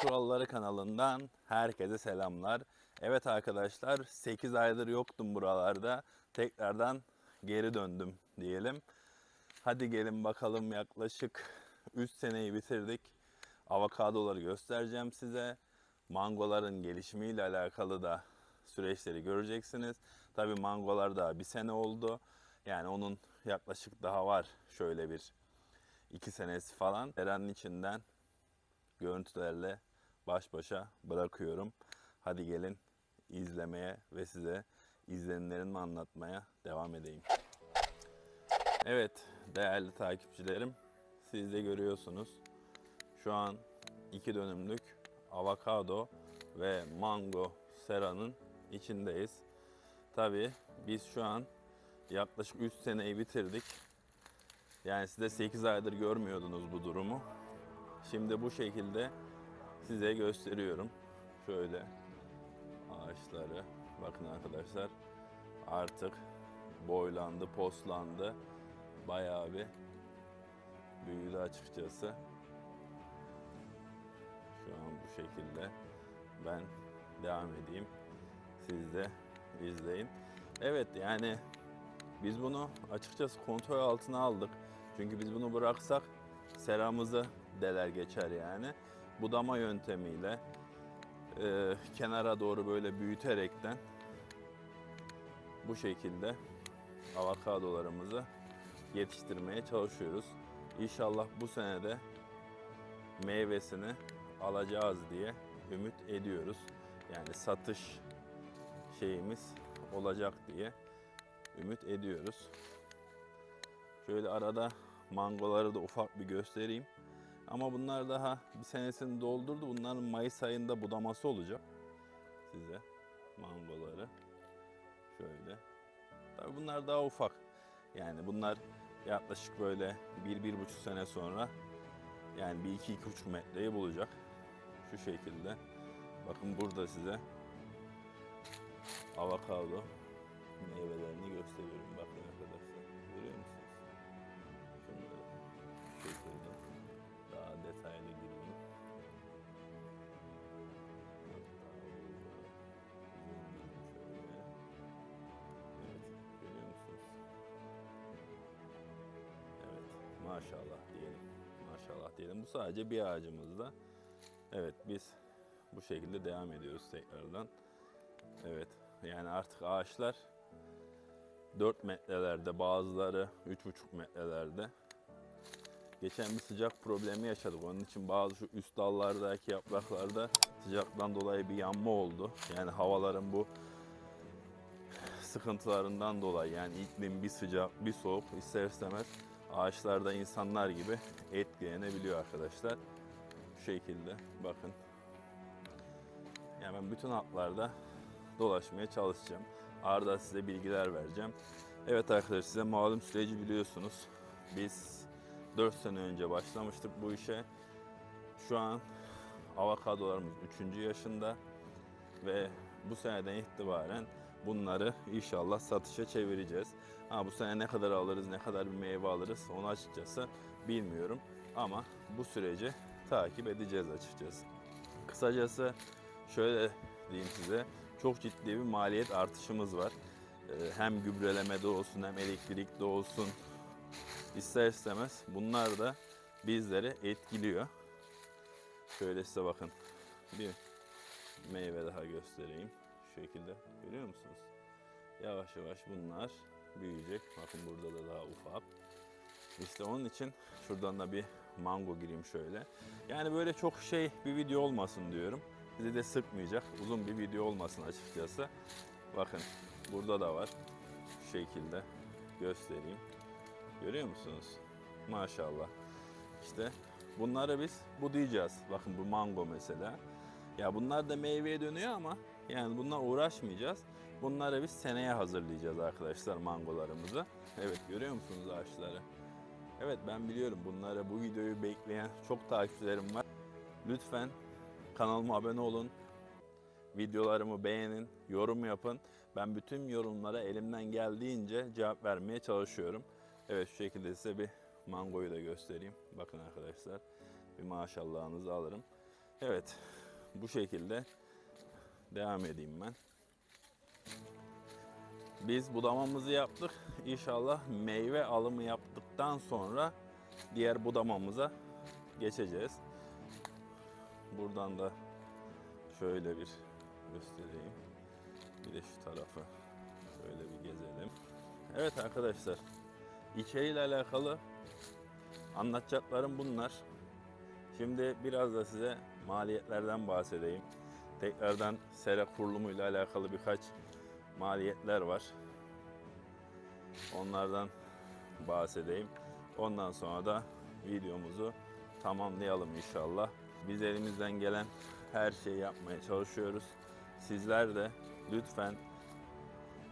Kuralları kanalından herkese selamlar. Evet arkadaşlar 8 aydır yoktum buralarda. Tekrardan geri döndüm diyelim. Hadi gelin bakalım yaklaşık 3 seneyi bitirdik. Avokadoları göstereceğim size. Mangoların gelişimiyle alakalı da süreçleri göreceksiniz. Tabi mangolar daha bir sene oldu. Yani onun yaklaşık daha var şöyle bir iki senesi falan. Seranın içinden görüntülerle baş başa bırakıyorum. Hadi gelin izlemeye ve size izlenimlerimi anlatmaya devam edeyim. Evet değerli takipçilerim siz de görüyorsunuz. Şu an iki dönümlük avokado ve mango seranın içindeyiz. Tabi biz şu an yaklaşık 3 seneyi bitirdik. Yani siz de 8 aydır görmüyordunuz bu durumu. Şimdi bu şekilde size gösteriyorum. Şöyle ağaçları. Bakın arkadaşlar artık boylandı, poslandı. Bayağı bir büyüdü açıkçası. Şu an bu şekilde ben devam edeyim. Siz de izleyin. Evet yani biz bunu açıkçası kontrol altına aldık. Çünkü biz bunu bıraksak seramızı deler geçer yani. Budama yöntemiyle e, kenara doğru böyle büyüterekten bu şekilde avokadolarımızı yetiştirmeye çalışıyoruz. İnşallah bu sene de meyvesini alacağız diye ümit ediyoruz. Yani satış şeyimiz olacak diye ümit ediyoruz. Şöyle arada mangoları da ufak bir göstereyim. Ama bunlar daha bir senesini doldurdu. Bunların Mayıs ayında budaması olacak. Size mangoları. Şöyle. Tabii bunlar daha ufak. Yani bunlar yaklaşık böyle bir, bir buçuk sene sonra yani bir iki, iki buçuk metreyi bulacak. Şu şekilde. Bakın burada size avokado meyvelerini gösteriyorum. Bakın maşallah diyelim. Maşallah diyelim. Bu sadece bir ağacımızda. Evet, biz bu şekilde devam ediyoruz tekrardan. Evet, yani artık ağaçlar 4 metrelerde, bazıları 3,5 metrelerde. Geçen bir sıcak problemi yaşadık. Onun için bazı şu üst dallardaki yapraklarda sıcaktan dolayı bir yanma oldu. Yani havaların bu sıkıntılarından dolayı yani iklim bir sıcak bir soğuk ister istemez ağaçlarda insanlar gibi etkilenebiliyor arkadaşlar. Şu şekilde bakın. Yani ben bütün hatlarda dolaşmaya çalışacağım. Arada size bilgiler vereceğim. Evet arkadaşlar size malum süreci biliyorsunuz. Biz 4 sene önce başlamıştık bu işe. Şu an avokadolarımız 3. yaşında ve bu seneden itibaren bunları inşallah satışa çevireceğiz. Ha bu sene ne kadar alırız, ne kadar bir meyve alırız onu açıkçası bilmiyorum. Ama bu süreci takip edeceğiz açıkçası. Kısacası şöyle diyeyim size, çok ciddi bir maliyet artışımız var. Ee, Hem gübrelemede olsun hem elektrikte olsun ister istemez bunlar da bizleri etkiliyor. Şöyle size bakın bir meyve daha göstereyim. Şu şekilde görüyor musunuz? Yavaş yavaş bunlar büyüyecek. Bakın burada da daha ufak. İşte onun için şuradan da bir mango gireyim şöyle. Yani böyle çok şey bir video olmasın diyorum. Sizi de sıkmayacak uzun bir video olmasın açıkçası. Bakın burada da var. Şu şekilde göstereyim. Görüyor musunuz? Maşallah. İşte bunları biz budayacağız. Bakın bu mango mesela. Ya bunlar da meyveye dönüyor ama yani bununla uğraşmayacağız. Bunları biz seneye hazırlayacağız arkadaşlar mangolarımızı. Evet görüyor musunuz ağaçları? Evet ben biliyorum bunları bu videoyu bekleyen çok takipçilerim var. Lütfen kanalıma abone olun. Videolarımı beğenin, yorum yapın. Ben bütün yorumlara elimden geldiğince cevap vermeye çalışıyorum. Evet şu şekilde size bir mangoyu da göstereyim. Bakın arkadaşlar bir maşallahınızı alırım. Evet. Bu şekilde devam edeyim ben. Biz budamamızı yaptık. İnşallah meyve alımı yaptıktan sonra diğer budamamıza geçeceğiz. Buradan da şöyle bir göstereyim. Bir de şu tarafı şöyle bir gezelim. Evet arkadaşlar. içeriğiyle alakalı anlatacaklarım bunlar. Şimdi biraz da size maliyetlerden bahsedeyim. Tekrardan sera kurulumuyla alakalı birkaç maliyetler var. Onlardan bahsedeyim. Ondan sonra da videomuzu tamamlayalım inşallah. Biz elimizden gelen her şeyi yapmaya çalışıyoruz. Sizler de lütfen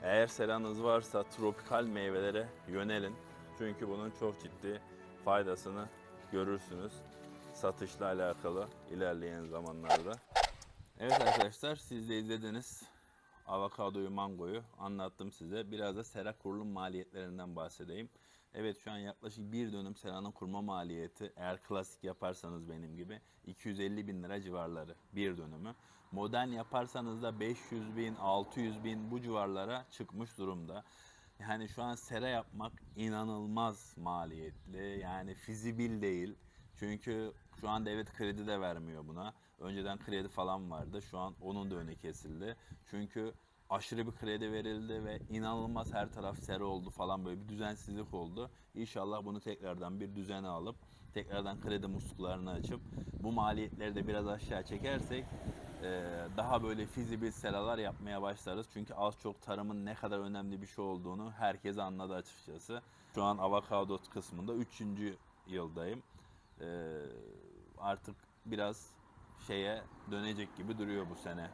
eğer seranız varsa tropikal meyvelere yönelin. Çünkü bunun çok ciddi faydasını görürsünüz. Satışla alakalı ilerleyen zamanlarda. Evet arkadaşlar siz de izlediniz. Avokadoyu, mangoyu anlattım size. Biraz da sera kurulum maliyetlerinden bahsedeyim. Evet şu an yaklaşık bir dönüm seranın kurma maliyeti eğer klasik yaparsanız benim gibi 250 bin lira civarları bir dönümü. Modern yaparsanız da 500 bin, 600 bin bu civarlara çıkmış durumda. Yani şu an sera yapmak inanılmaz maliyetli. Yani fizibil değil. Çünkü şu an devlet kredi de vermiyor buna. Önceden kredi falan vardı. Şu an onun da önü kesildi. Çünkü aşırı bir kredi verildi ve inanılmaz her taraf sera oldu falan böyle bir düzensizlik oldu. İnşallah bunu tekrardan bir düzene alıp tekrardan kredi musluklarını açıp bu maliyetleri de biraz aşağı çekersek e, daha böyle fizibil seralar yapmaya başlarız. Çünkü az çok tarımın ne kadar önemli bir şey olduğunu herkes anladı açıkçası. Şu an avokado kısmında 3. yıldayım. E, artık biraz şeye dönecek gibi duruyor bu sene.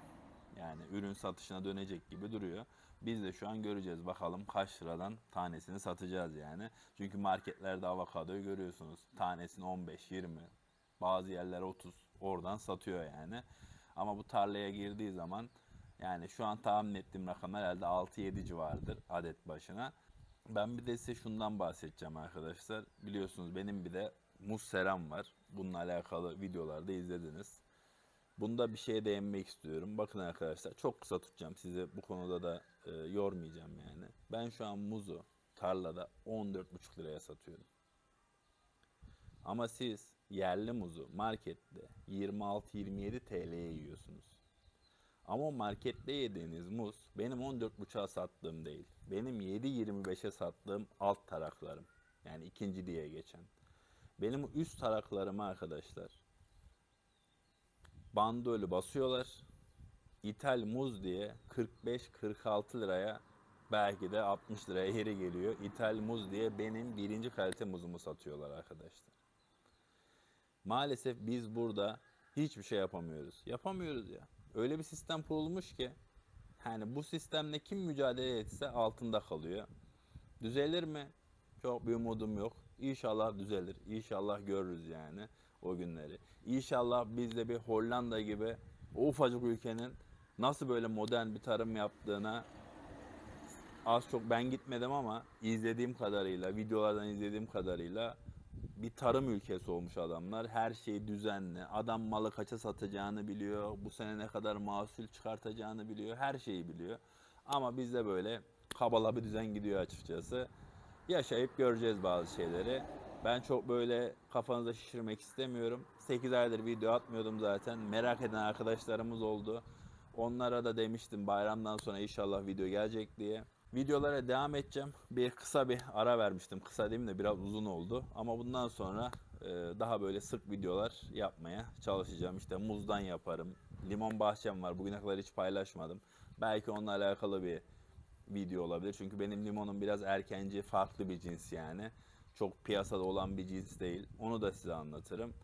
Yani ürün satışına dönecek gibi duruyor. Biz de şu an göreceğiz bakalım kaç liradan tanesini satacağız yani. Çünkü marketlerde avokadoyu görüyorsunuz. Tanesini 15, 20, bazı yerler 30 oradan satıyor yani. Ama bu tarlaya girdiği zaman yani şu an tahmin ettiğim rakam herhalde 6-7 civarıdır adet başına. Ben bir de size şundan bahsedeceğim arkadaşlar. Biliyorsunuz benim bir de muz seram var. Bununla alakalı videolarda izlediniz. Bunda bir şeye değinmek istiyorum. Bakın arkadaşlar çok kısa tutacağım. Sizi bu konuda da e, yormayacağım yani. Ben şu an muzu tarlada 14,5 liraya satıyorum. Ama siz yerli muzu markette 26-27 TL'ye yiyorsunuz. Ama markette yediğiniz muz benim 14,5'a sattığım değil. Benim 7-25'e sattığım alt taraklarım. Yani ikinci diye geçen. Benim üst taraklarımı arkadaşlar bandolü basıyorlar. İthal muz diye 45-46 liraya belki de 60 liraya yeri geliyor. İthal muz diye benim birinci kalite muzumu satıyorlar arkadaşlar. Maalesef biz burada hiçbir şey yapamıyoruz. Yapamıyoruz ya. Öyle bir sistem kurulmuş ki yani bu sistemle kim mücadele etse altında kalıyor. Düzelir mi? Çok bir umudum yok. İnşallah düzelir. İnşallah görürüz yani o günleri. İnşallah biz de bir Hollanda gibi o ufacık ülkenin nasıl böyle modern bir tarım yaptığına az çok ben gitmedim ama izlediğim kadarıyla, videolardan izlediğim kadarıyla bir tarım ülkesi olmuş adamlar. Her şey düzenli. Adam malı kaça satacağını biliyor. Bu sene ne kadar mahsul çıkartacağını biliyor. Her şeyi biliyor. Ama bizde böyle kabala bir düzen gidiyor açıkçası. Yaşayıp göreceğiz bazı şeyleri. Ben çok böyle kafanıza şişirmek istemiyorum. 8 aydır video atmıyordum zaten. Merak eden arkadaşlarımız oldu. Onlara da demiştim bayramdan sonra inşallah video gelecek diye. Videolara devam edeceğim. Bir kısa bir ara vermiştim. Kısa değil de biraz uzun oldu. Ama bundan sonra e, daha böyle sık videolar yapmaya çalışacağım. İşte muzdan yaparım. Limon bahçem var. Bugüne kadar hiç paylaşmadım. Belki onunla alakalı bir video olabilir. Çünkü benim limonum biraz erkenci, farklı bir cins yani. Çok piyasada olan bir cins değil. Onu da size anlatırım.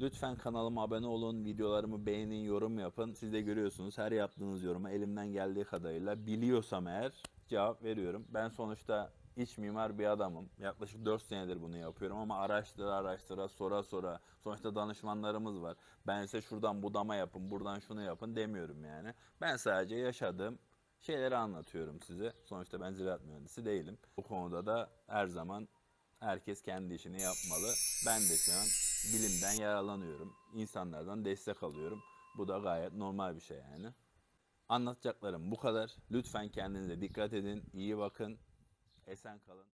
Lütfen kanalıma abone olun, videolarımı beğenin, yorum yapın. Siz de görüyorsunuz her yaptığınız yoruma elimden geldiği kadarıyla biliyorsam eğer cevap veriyorum. Ben sonuçta iç mimar bir adamım. Yaklaşık 4 senedir bunu yapıyorum ama araştıra araştıra, sora sora. Sonuçta danışmanlarımız var. Ben size şuradan budama yapın, buradan şunu yapın demiyorum yani. Ben sadece yaşadığım şeyleri anlatıyorum size. Sonuçta ben ziraat mühendisi değilim. Bu konuda da her zaman herkes kendi işini yapmalı. Ben de şu an bilimden yararlanıyorum. İnsanlardan destek alıyorum. Bu da gayet normal bir şey yani. Anlatacaklarım bu kadar. Lütfen kendinize dikkat edin. iyi bakın. Esen kalın.